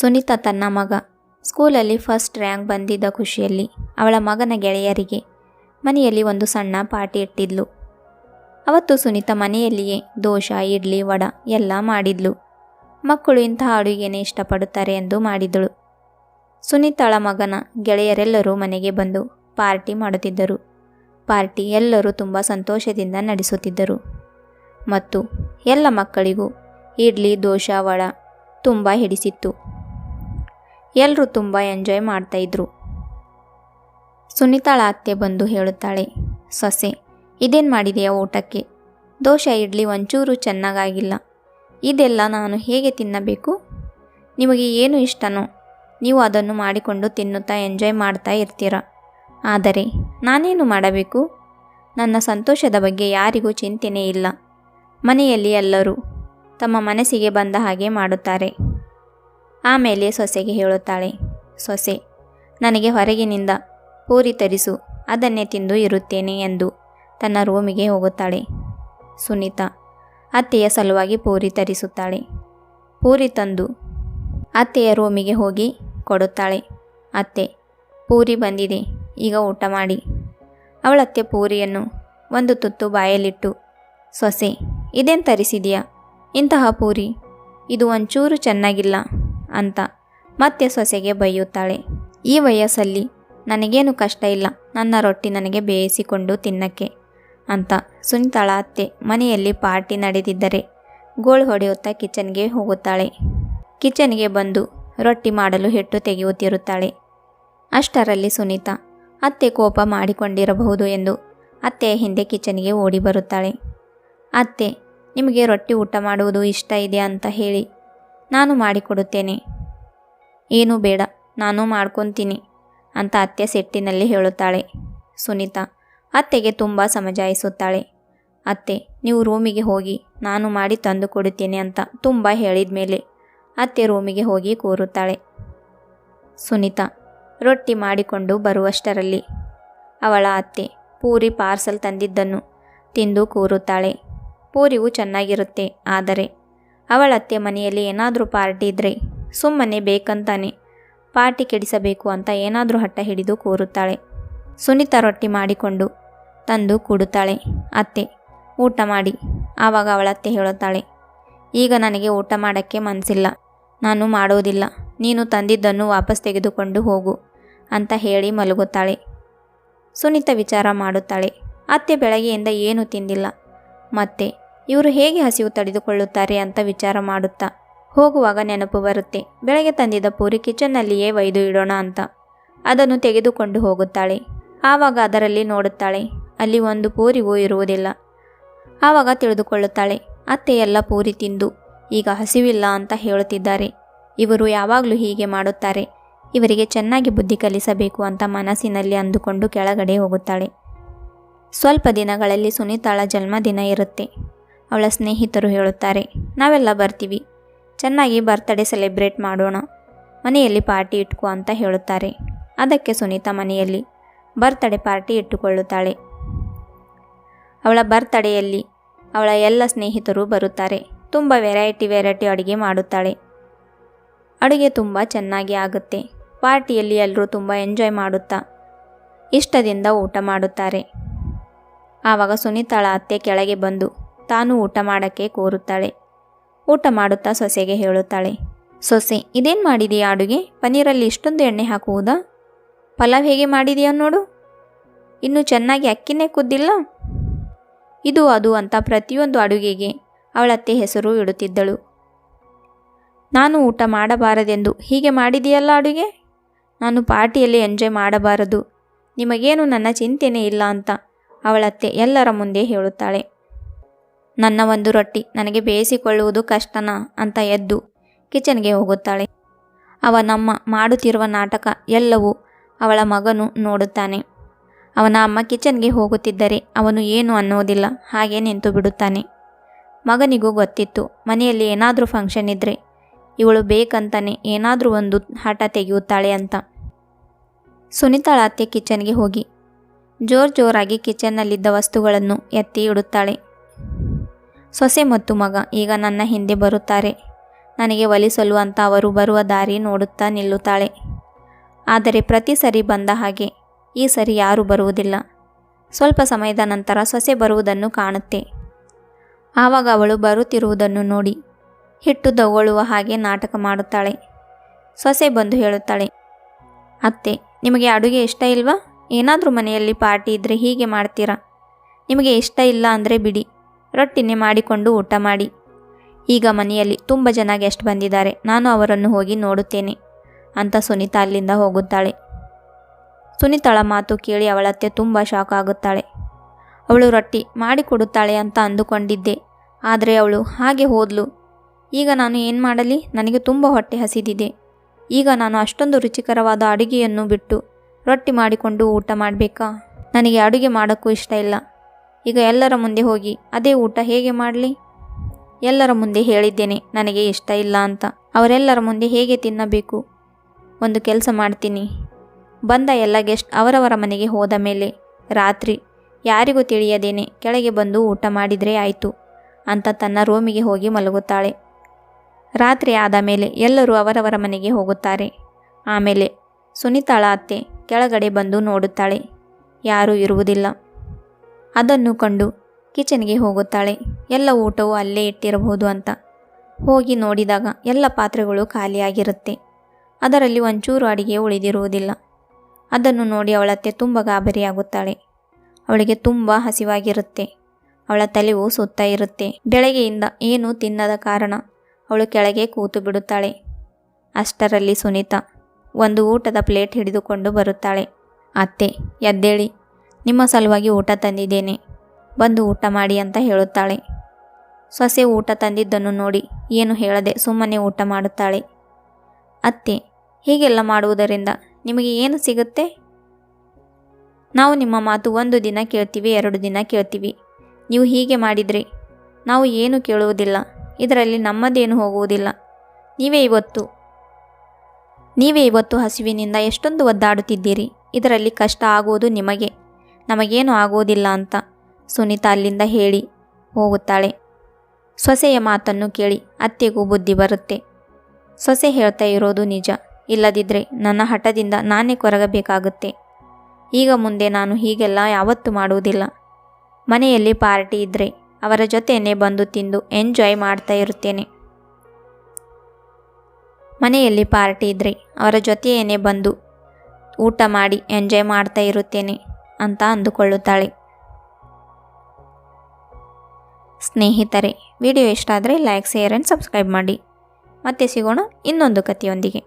ಸುನೀತಾ ತನ್ನ ಮಗ. ಸ್ಕೂಲಲ್ಲಿ ಫಸ್ಟ್ ರ್ಯಾಂಕ್ ಬಂದಿದ್ದ ಖುಷಿಯಲ್ಲಿ ಅವಳ ಮಗನ ಗೆಳೆಯರಿಗೆ ಮನೆಯಲ್ಲಿ ಒಂದು ಸಣ್ಣ ಪಾರ್ಟಿ ಇಟ್ಟಿದ್ಲು. ಅವತ್ತು ಸುನೀತಾ ಮನೆಯಲ್ಲಿಯೇ ದೋಸೆ ಇಡ್ಲಿ, ವಡ ಎಲ್ಲ ಮಾಡಿದ್ಲು. ಮಕ್ಕಳು ಇಂತಹ ಅಡುಗೆನೇ ಇಷ್ಟಪಡುತ್ತಾರೆ ಎಂದು ಮಾಡಿದಳು ಸುನೀತಾಳ ಮಗನ ಗೆಳೆಯರೆಲ್ಲರೂ ಮನೆಗೆ ಬಂದು ಪಾರ್ಟಿ ಮಾಡುತ್ತಿದ್ದರು. ಪಾರ್ಟಿ ಎಲ್ಲರೂ ತುಂಬ ಸಂತೋಷದಿಂದ ನಡೆಸುತ್ತಿದ್ದರು. ಮತ್ತು ಎಲ್ಲ ಮಕ್ಕಳಿಗೂ ಇಡ್ಲಿ ದೋಸೆ ವಡ ತುಂಬ ಹಿಡಿಸಿತ್ತು. ಎಲ್ಲರೂ ತುಂಬ ಎಂಜಾಯ್ ಮಾಡ್ತಾಯಿದ್ರು ಸುನಿತಾಳ ಅತ್ತೆ ಬಂದು ಹೇಳುತ್ತಾಳೆ, ಸೊಸೆ, ಇದೇನು ಮಾಡಿದೆಯಾ ಊಟಕ್ಕೆ? ದೋಸೆ ಇಡ್ಲಿ ಒಂಚೂರು ಚೆನ್ನಾಗಾಗಿಲ್ಲ. ಇದೆಲ್ಲ ನಾನು ಹೇಗೆ ತಿನ್ನಬೇಕು? ನಿಮಗೆ ಏನು ಇಷ್ಟನೋ, ನೀವು ಅದನ್ನು ಮಾಡಿಕೊಂಡು ತಿನ್ನುತ್ತಾ ಎಂಜಾಯ್ ಮಾಡ್ತಾ ಇರ್ತೀರ? ಆದರೆ, ನಾನೇನು ಮಾಡಬೇಕು? ನನ್ನ ಸಂತೋಷದ ಬಗ್ಗೆ ಯಾರಿಗೂ ಚಿಂತನೆ ಇಲ್ಲ. ಮನೆಯಲ್ಲಿ ಎಲ್ಲರೂ ತಮ್ಮ ಮನಸ್ಸಿಗೆ ಬಂದ ಹಾಗೆ ಮಾಡುತ್ತಾರೆ. ಆಮೇಲೆ ಸೊಸೆಗೆ ಹೇಳುತ್ತಾಳೆ, ಸೊಸೆ, ನನಗೆ ಹೊರಗಿನಿಂದ ಪೂರಿ ತರಿಸು, ಅದನ್ನೇ ತಿಂದು ಇರುತ್ತೇನೆ ಎಂದು ತನ್ನ ರೂಮಿಗೆ ಹೋಗುತ್ತಾಳೆ. ಸುನೀತಾ ಅತ್ತೆಯ ಸಲುವಾಗಿ ಪೂರಿ ತರಿಸುತ್ತಾಳೆ. ಪೂರಿ ತಂದು ಅತ್ತೆಯ ರೂಮಿಗೆ ಹೋಗಿ ಕೊಡುತ್ತಾಳೆ. ಅತ್ತೆ, ಪೂರಿ ಬಂದಿದೆ, ಈಗ ಊಟ ಮಾಡಿ. ಅವಳತ್ತೆ ಪೂರಿಯನ್ನು ಒಂದು ತುತ್ತು ಬಾಯಲ್ಲಿಟ್ಟು, ಸೊಸೆ ಇದೇನು ತರಿಸಿದೆಯಾ ಇಂತಹ ಪೂರಿ, ಇದು ಒಂಚೂರು ಚೆನ್ನಾಗಿಲ್ಲ. ಅಂತ. ಮತ್ತೆ ಸೊಸೆಗೆ ಬೈಯುತ್ತಾಳೆ. ಈ ವಯಸ್ಸಲ್ಲಿ ನನಗೇನು ಕಷ್ಟ ಇಲ್ಲ. ನನ್ನ ರೊಟ್ಟಿ ನನಗೆ ಬೇಯಿಸಿಕೊಂಡು ತಿನ್ನಕ್ಕೆ ಅಂತ ಸುನಿತಾಳ ಅತ್ತೆ ಮನೆಯಲ್ಲಿ ಪಾರ್ಟಿ ನಡೆದಿದ್ದರೆ ಗೋಳು ಹೊಡೆಯುತ್ತಾ ಕಿಚನ್ಗೆ ಹೋಗುತ್ತಾಳೆ. ಕಿಚನ್ಗೆ ಬಂದು ರೊಟ್ಟಿ ಮಾಡಲು ಹಿಟ್ಟು ತೆಗೆಯುತ್ತಿರುತ್ತಾಳೆ. ಅಷ್ಟರಲ್ಲಿ ಸುನೀತಾ ಅತ್ತೆ ಕೋಪ ಮಾಡಿಕೊಂಡಿರಬಹುದು ಎಂದು ಅತ್ತೆಯ ಹಿಂದೆ ಕಿಚನ್ಗೆ ಓಡಿ ಬರುತ್ತಾಳೆ. ಅತ್ತೆ, ನಿಮಗೆ ರೊಟ್ಟಿ ಊಟ ಮಾಡುವುದು ಇಷ್ಟ ಇದೆ ಅಂತ ಹೇಳಿ ನಾನು ಮಾಡಿಕೊಡುತ್ತೇನೆ. ಏನೂ ಬೇಡ, ನಾನು ಮಾಡ್ಕೊತೀನಿ, ಅಂತ ಅತ್ತೆ ಸೆಟ್ಟಿನಲ್ಲಿ ಹೇಳುತ್ತಾಳೆ. ಸುನೀತಾ, ಅತ್ತೆಗೆ ತುಂಬ ಸಮಜಾಯಿಸುತ್ತಾಳೆ. ಅತ್ತೆ, ನೀವು ರೂಮಿಗೆ ಹೋಗಿ, ನಾನು ಮಾಡಿ ತಂದು ಕೊಡುತ್ತೇನೆ ಅಂತ ತುಂಬ ಹೇಳಿದ ಮೇಲೆ ಅತ್ತೆ ರೂಮಿಗೆ ಹೋಗಿ ಕೂರುತ್ತಾಳೆ. ಸುನೀತಾ, ರೊಟ್ಟಿ ಮಾಡಿಕೊಂಡು ಬರುವಷ್ಟರಲ್ಲಿ ಅವಳ ಅತ್ತೆ ಪೂರಿ ಪಾರ್ಸಲ್ ತಂದಿದ್ದನ್ನು ತಿಂದು ಕೂರುತ್ತಾಳೆ. ಪೂರಿಯು ಚೆನ್ನಾಗಿರುತ್ತೆ, ಆದರೆ ಅವಳ ಅತ್ತೆ ಮನೆಯಲ್ಲಿ ಏನಾದರೂ ಪಾರ್ಟಿ ಇದ್ರೆ ಸುಮ್ಮನೆ ಬೇಕಂತಾನೆ. ಪಾರ್ಟಿ ಕೆಡಿಸಬೇಕು ಅಂತ ಏನಾದರೂ ಹಠ ಹಿಡಿದು ಕೂರುತ್ತಾಳೆ. ಸುನೀತಾ ರೊಟ್ಟಿ ಮಾಡಿಕೊಂಡು ತಂದು ಕೂಡುತ್ತಾಳೆ. ಅತ್ತೆ, ಊಟ ಮಾಡಿ, ಆವಾಗ ಅವಳ ಅತ್ತೆ ಹೇಳುತ್ತಾಳೆ. ಈಗ ನನಗೆ ಊಟ ಮಾಡೋಕ್ಕೆ ಮನಸ್ಸಿಲ್ಲ ನಾನು ಮಾಡೋದಿಲ್ಲ. ನೀನು ತಂದಿದ್ದನ್ನು ವಾಪಸ್ ತೆಗೆದುಕೊಂಡು ಹೋಗು ಅಂತ ಹೇಳಿ ಮಲಗುತ್ತಾಳೆ. ಸುನೀತಾ ವಿಚಾರ ಮಾಡುತ್ತಾಳೆ. ಅತ್ತೆ ಬೆಳಗ್ಗೆಯಿಂದ ಏನೂ ತಿಂದಿಲ್ಲ. ಮತ್ತೆ ಇವರು ಹೇಗೆ ಹಸಿವು ತಡೆದುಕೊಳ್ಳುತ್ತಾರೆ ಅಂತ ವಿಚಾರ ಮಾಡುತ್ತಾ. ಹೋಗುವಾಗ ನೆನಪು ಬರುತ್ತೆ. ಬೆಳಗ್ಗೆ ತಂದಿದ್ದ ಪೂರಿ ಕಿಚನ್ನಲ್ಲಿಯೇ ಒಯ್ದು ಇಡೋಣ ಅಂತ. ಅದನ್ನು ತೆಗೆದುಕೊಂಡು ಹೋಗುತ್ತಾಳೆ. ಆವಾಗ ಅದರಲ್ಲಿ ನೋಡುತ್ತಾಳೆ. ಅಲ್ಲಿ ಒಂದು ಪೂರಿಗೂ ಇರುವುದಿಲ್ಲ. ಆವಾಗ ತಿಳಿದುಕೊಳ್ಳುತ್ತಾಳೆ, ಅತ್ತೆ ಎಲ್ಲ ಪೂರಿ ತಿಂದು, ಈಗ ಹಸಿವಿಲ್ಲ ಅಂತ ಹೇಳುತ್ತಿದ್ದಾರೆ. ಇವರು ಯಾವಾಗಲೂ ಹೀಗೆ ಮಾಡುತ್ತಾರೆ. ಇವರಿಗೆ ಚೆನ್ನಾಗಿ ಬುದ್ಧಿ ಕಲಿಸಬೇಕು ಅಂತ ಮನಸ್ಸಿನಲ್ಲಿ ಅಂದುಕೊಂಡು ಕೆಳಗಡೆ ಹೋಗುತ್ತಾಳೆ. ಸ್ವಲ್ಪ ದಿನಗಳಲ್ಲಿ ಸುನೀತಾಳ ಜನ್ಮದಿನ ಇರುತ್ತೆ. ಅವಳ ಸ್ನೇಹಿತರು ಹೇಳುತ್ತಾರೆ, ನಾವೆಲ್ಲ ಬರ್ತೀವಿ. ಚೆನ್ನಾಗಿ ಬರ್ತ್ಡೇ ಸೆಲೆಬ್ರೇಟ್ ಮಾಡೋಣ. ಮನೆಯಲ್ಲಿ ಪಾರ್ಟಿ ಇಟ್ಕೋ ಅಂತ ಹೇಳುತ್ತಾರೆ. ಅದಕ್ಕೆ ಸುನೀತಾ ಮನೆಯಲ್ಲಿ ಬರ್ತ್ಡೇ ಪಾರ್ಟಿ ಇಟ್ಟುಕೊಳ್ಳುತ್ತಾಳೆ. ಅವಳ ಬರ್ತ್ಡೇಯಲ್ಲಿ ಅವಳ ಎಲ್ಲ ಸ್ನೇಹಿತರು ಬರುತ್ತಾರೆ. ತುಂಬ ವೆರೈಟಿ ವೆರೈಟಿ ಅಡುಗೆ ಮಾಡುತ್ತಾಳೆ. ಅಡುಗೆ ತುಂಬ ಚೆನ್ನಾಗಿ ಆಗುತ್ತೆ. ಪಾರ್ಟಿಯಲ್ಲಿ ಎಲ್ಲರೂ ತುಂಬ ಎಂಜಾಯ್ ಮಾಡುತ್ತಾ ಇಷ್ಟದಿಂದ ಊಟ ಮಾಡುತ್ತಾರೆ. ಆವಾಗ ಸುನೀತಾಳ ಅತ್ತೆ ಕೆಳಗೆ ಬಂದು ತಾನು ಊಟ ಮಾಡೋಕ್ಕೆ ಕೋರುತ್ತಾಳೆ. ಊಟ ಮಾಡುತ್ತಾ ಸೊಸೆಗೆ ಹೇಳುತ್ತಾಳೆ, ಸೊಸೆ, ಇದೇನು ಮಾಡಿದೆಯಾ ಅಡುಗೆ? ಪನ್ನೀರಲ್ಲಿ ಇಷ್ಟೊಂದು ಎಣ್ಣೆ ಹಾಕುವುದಾ? ಪಲಾವ್ ಹೇಗೆ ಮಾಡಿದೆಯಾ ನೋಡು. ಇನ್ನು ಚೆನ್ನಾಗಿ ಅಕ್ಕಿನೇ ಕುದ್ದಿಲ್ಲ. ಇದು ಅದು ಅಂತ ಪ್ರತಿಯೊಂದು ಅಡುಗೆಗೆ ಅವಳತ್ತೆ ಹೆಸರು ಇಡುತ್ತಿದ್ದಳು. ನಾನು ಊಟ ಮಾಡಬಾರದೆಂದು ಹೀಗೆ ಮಾಡಿದೆಯಲ್ಲ ಅಡುಗೆ? ನಾನು ಪಾರ್ಟಿಯಲ್ಲಿ ಎಂಜಾಯ್ ಮಾಡಬಾರದು. ನಿಮಗೇನು ನನ್ನ ಚಿಂತೆನೇ ಇಲ್ಲ ಅಂತ ಅವಳತ್ತೆ ಎಲ್ಲರ ಮುಂದೆ ಹೇಳುತ್ತಾಳೆ. ನನ್ನ ಒಂದು ರೊಟ್ಟಿ ನನಗೆ ಬೇಯಿಸಿಕೊಳ್ಳುವುದು ಕಷ್ಟನಾ ಅಂತ ಎದ್ದು ಕಿಚನ್ಗೆ ಹೋಗುತ್ತಾಳೆ. ಅವ ನಮ್ಮ ಮಾಡುತ್ತಿರುವ ನಾಟಕ ಎಲ್ಲವೂ ಅವಳ ಮಗನು ನೋಡುತ್ತಾನೆ. ಅವನ ಅಮ್ಮ ಕಿಚನ್ಗೆ ಹೋಗುತ್ತಿದ್ದರೆ ಅವನು ಏನು ಅನ್ನೋದಿಲ್ಲ, ಹಾಗೆ ನಿಂತು ಬಿಡುತ್ತಾನೆ. ಮಗನಿಗೂ ಗೊತ್ತಿತ್ತು, ಮನೆಯಲ್ಲಿ ಏನಾದರೂ ಫಂಕ್ಷನ್ ಇದ್ದರೆ ಇವಳು ಬೇಕಂತಾನೆ ಏನಾದರೂ ಒಂದು ಹಠ ತೆಗೆಯುತ್ತಾಳೆ ಅಂತ. ಸುನಿತಾಳ ಅತ್ತೆ ಕಿಚನ್ಗೆ ಹೋಗಿ ಜೋರ್ ಜೋರಾಗಿ ಕಿಚನ್ನಲ್ಲಿದ್ದ ವಸ್ತುಗಳನ್ನು ಎತ್ತಿ ಇಡುತ್ತಾಳೆ. ಸೊಸೆ ಮತ್ತು ಮಗ, ಈಗ ನನ್ನ ಹಿಂದೆ ಬರುತ್ತಾರೆ. ನನಗೆ ಒಲಿಸಲು ಅಂತ ಅವರು ಬರುವ ದಾರಿ ನೋಡುತ್ತಾ ನಿಲ್ಲುತ್ತಾಳೆ. ಆದರೆ ಪ್ರತಿ ಸರಿ ಬಂದ ಹಾಗೆ ಈ ಸರಿ ಯಾರೂ ಬರುವುದಿಲ್ಲ. ಸ್ವಲ್ಪ ಸಮಯದ ನಂತರ ಸೊಸೆ ಬರುವುದನ್ನು ಕಾಣುತ್ತೆ. ಆವಾಗ ಅವಳು ಬರುತ್ತಿರುವುದನ್ನು ನೋಡಿ ಹಿಟ್ಟು ದಗೊಳ್ಳುವ ಹಾಗೆ ನಾಟಕ ಮಾಡುತ್ತಾಳೆ. ಸೊಸೆ ಬಂದು ಹೇಳುತ್ತಾಳೆ, ಅತ್ತೆ, ನಿಮಗೆ ಅಡುಗೆ ಇಷ್ಟ ಇಲ್ವಾ? ಏನಾದರೂ ಮನೆಯಲ್ಲಿ ಪಾರ್ಟಿ ಇದ್ದರೆ ಹೀಗೆ ಮಾಡ್ತೀರಾ? ನಿಮಗೆ ಇಷ್ಟ ಇಲ್ಲ ಅಂದರೆ ಬಿಡಿ. ರೊಟ್ಟಿನೇ ಮಾಡಿಕೊಂಡು ಊಟ ಮಾಡಿ. ಈಗ ಮನೆಯಲ್ಲಿ ತುಂಬ ಜನ ಗೆಸ್ಟ್ ಬಂದಿದ್ದಾರೆ. ನಾನು ಅವರನ್ನು ಹೋಗಿ ನೋಡುತ್ತೇನೆ ಅಂತ ಸುನೀತಾ ಅಲ್ಲಿಂದ ಹೋಗುತ್ತಾಳೆ. ಸುನೀತಾಳ ಮಾತು ಕೇಳಿ ಅವಳತ್ತೆ ತುಂಬ ಶಾಕ್ ಆಗುತ್ತಾಳೆ. ಅವಳು ರೊಟ್ಟಿ ಮಾಡಿಕೊಡುತ್ತಾಳೆ ಅಂತ ಅಂದುಕೊಂಡಿದ್ದೆ. ಆದರೆ ಅವಳು ಹಾಗೆ ಹೋದ್ಲು. ಈಗ ನಾನು ಏನು ಮಾಡಲಿ? ನನಗೆ ತುಂಬ ಹೊಟ್ಟೆ ಹಸಿದಿದೆ. ಈಗ ನಾನು ಅಷ್ಟೊಂದು ರುಚಿಕರವಾದ ಅಡುಗೆಯನ್ನು ಬಿಟ್ಟು ರೊಟ್ಟಿ ಮಾಡಿಕೊಂಡು ಊಟ ಮಾಡಬೇಕಾ? ನನಗೆ ಅಡುಗೆ ಮಾಡೋಕ್ಕೂ ಇಷ್ಟ ಇಲ್ಲ. ಈಗ ಎಲ್ಲರ ಮುಂದೆ ಹೋಗಿ, ಅದೇ ಊಟ ಹೇಗೆ ಮಾಡಲಿ? ಎಲ್ಲರ ಮುಂದೆ ಹೇಳಿದ್ದೇನೆ, ನನಗೆ ಇಷ್ಟ ಇಲ್ಲ ಅಂತ. ಅವರೆಲ್ಲರ ಮುಂದೆ ಹೇಗೆ ತಿನ್ನಬೇಕು? ಒಂದು ಕೆಲಸ ಮಾಡ್ತೀನಿ. ಬಂದ ಎಲ್ಲ ಗೆಸ್ಟ್ ಅವರವರ ಮನೆಗೆ ಹೋದ ಮೇಲೆ, ರಾತ್ರಿ, ಯಾರಿಗೂ ತಿಳಿಯದೇನೆ, ಕೆಳಗೆ ಬಂದು ಊಟ ಮಾಡಿದರೆ ಆಯಿತು, ಅಂತ ತನ್ನ ರೂಮಿಗೆ ಹೋಗಿ ಮಲಗುತ್ತಾಳೆ. ರಾತ್ರಿ ಆದ ಮೇಲೆ ಎಲ್ಲರೂ ಅವರವರ ಮನೆಗೆ ಹೋಗುತ್ತಾರೆ. ಆಮೇಲೆ ಸುನಿತಾಳ ಅತ್ತೆ ಕೆಳಗಡೆ ಬಂದು ನೋಡುತ್ತಾಳೆ. ಯಾರೂ ಇರುವುದಿಲ್ಲ. ಅದನ್ನು ಕಂಡು ಕಿಚನ್ಗೆ ಹೋಗುತ್ತಾಳೆ. ಎಲ್ಲ ಊಟವು ಅಲ್ಲೇ ಇಟ್ಟಿರಬಹುದು ಅಂತ. ಹೋಗಿ ನೋಡಿದಾಗ ಎಲ್ಲ ಪಾತ್ರೆಗಳು ಖಾಲಿಯಾಗಿರುತ್ತೆ. ಅದರಲ್ಲಿ ಒಂಚೂರು ಅಡಿಗೆ ಉಳಿದಿರುವುದಿಲ್ಲ. ಅದನ್ನು ನೋಡಿ ಅವಳತ್ತೆ ತುಂಬ ಗಾಬರಿಯಾಗುತ್ತಾಳೆ. ಅವಳಿಗೆ ತುಂಬ ಹಸಿವಾಗಿರುತ್ತೆ. ಅವಳ ತಲೆವು ಸುತ್ತ ಇರುತ್ತೆ. ಬೆಳಗ್ಗೆಯಿಂದ ಏನೂ ತಿನ್ನದ ಕಾರಣ ಅವಳು ಕೆಳಗೆ ಕೂತು ಬಿಡುತ್ತಾಳೆ. ಅಷ್ಟರಲ್ಲಿ ಸುನೀತಾ ಒಂದು ಊಟದ ಪ್ಲೇಟ್ ಹಿಡಿದುಕೊಂಡು ಬರುತ್ತಾಳೆ. ಅತ್ತೆ, ಎದ್ದೇಳಿ. ನಿಮ್ಮ ಸಲುವಾಗಿ ಊಟ ತಂದಿದ್ದೇನೆ. ಬಂದು ಊಟ ಮಾಡಿ ಅಂತ ಹೇಳುತ್ತಾಳೆ. ಸೊಸೆ ಊಟ ತಂದಿದ್ದನ್ನು ನೋಡಿ ಏನು ಹೇಳದೆ ಸುಮ್ಮನೆ ಊಟ ಮಾಡುತ್ತಾಳೆ. ಅತ್ತೆ, ಹೀಗೆಲ್ಲ ಮಾಡುವುದರಿಂದ ನಿಮಗೆ ಏನು ಸಿಗುತ್ತೆ? ನಾವು ನಿಮ್ಮ ಮಾತು ಒಂದು ದಿನ ಕೇಳ್ತೀವಿ, ಎರಡು ದಿನ ಕೇಳ್ತೀವಿ. ನೀವು ಹೀಗೆ ಮಾಡಿದರೆ ನಾವು ಏನು ಕೇಳುವುದಿಲ್ಲ. ಇದರಲ್ಲಿ ನಮ್ಮದೇನು ಹೋಗುವುದಿಲ್ಲ. ನೀವೇ ಇವತ್ತು ನೀವೇ ಇವತ್ತು ಹಸಿವಿನಿಂದ ಎಷ್ಟೊಂದು ಒದ್ದಾಡುತ್ತಿದ್ದೀರಿ. ಇದರಲ್ಲಿ ಕಷ್ಟ ಆಗುವುದು ನಿಮಗೆ. ನಮಗೇನು ಆಗೋದಿಲ್ಲ ಅಂತ ಸುನೀತಾ ಅಲ್ಲಿಂದ ಹೇಳಿ ಹೋಗುತ್ತಾಳೆ. ಸೊಸೆಯ ಮಾತನ್ನು ಕೇಳಿ ಅತ್ತೆಗೂ ಬುದ್ಧಿ ಬರುತ್ತೆ. ಸೊಸೆ ಹೇಳ್ತಾ ಇರೋದು ನಿಜ. ಇಲ್ಲದಿದ್ದರೆ ನನ್ನ ಹಠದಿಂದ ನಾನೇ ಕೊರಗಬೇಕಾಗುತ್ತೆ. ಈಗ ಮುಂದೆ ನಾನು ಹೀಗೆಲ್ಲ ಯಾವತ್ತೂ ಮಾಡುವುದಿಲ್ಲ ಮನೆಯಲ್ಲಿ ಪಾರ್ಟಿ ಇದ್ದರೆ ಅವರ ಜೊತೆಯೇ ಬಂದು ತಿಂದು ಎಂಜಾಯ್ ಮಾಡ್ತಾ ಇರುತ್ತೇನೆ. ಮನೆಯಲ್ಲಿ ಪಾರ್ಟಿ ಇದ್ದರೆ ಅವರ ಜೊತೆಯೇ ಬಂದು ಊಟ ಮಾಡಿ ಎಂಜಾಯ್ ಮಾಡ್ತಾ ಇರುತ್ತೇನೆ. ಅಂತ ಅಂದುಕೊಳ್ಳುತ್ತಾಳೆ. ಸ್ನೇಹಿತರೆ, ವಿಡಿಯೋ ಇಷ್ಟ ಆದರೆ ಲೈಕ್ ಶೇರ್ ಆ್ಯಂಡ್ ಸಬ್ಸ್ಕ್ರೈಬ್ ಮಾಡಿ. ಮತ್ತೆ ಸಿಗೋಣ ಇನ್ನೊಂದು ಕಥೆಯೊಂದಿಗೆ.